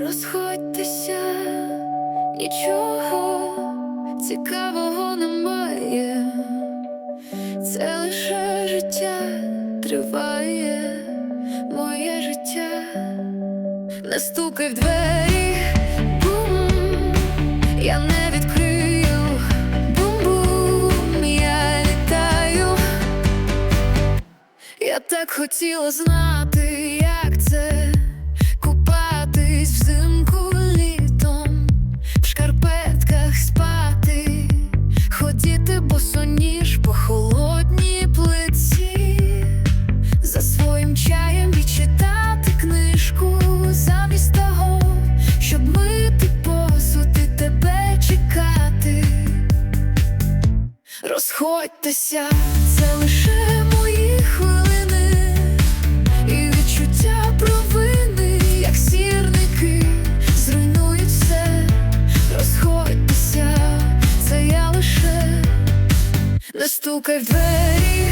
Розходьтеся, нічого цікавого немає, це лише життя триває, моє життя, не стукай в двері, я не відкрию, бум-бум, я літаю. Я так хотіла знати, Розходьтеся, це лише мої хвилини, і відчуття провини, як сірники, зруйнують все. Розходьтеся, це я лише не стукай в двері,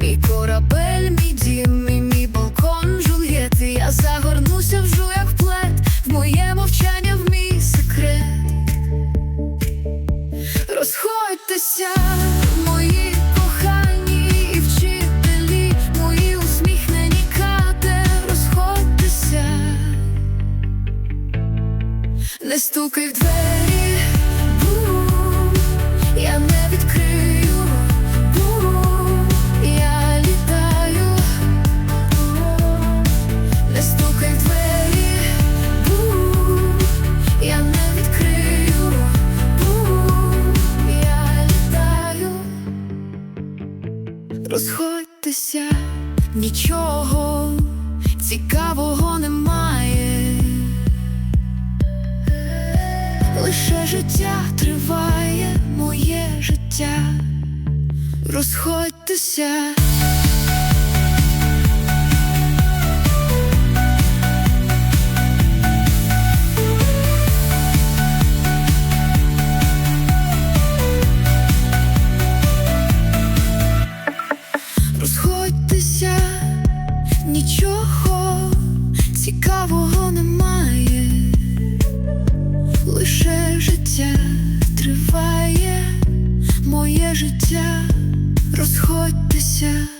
мій корабель, мій дім, і мій балкон Джульєти. Я загорнуся в секрет. Розходьтеся, мої кохані і вчителі, мої усміхнені каде, розходьтеся, не стукай в двері, бум, я розходьтеся, нічого цікавого немає. Лише життя триває, моє життя. Розходьтеся. Нічого цікавого немає лише життя триває, моє життя, розходьтеся.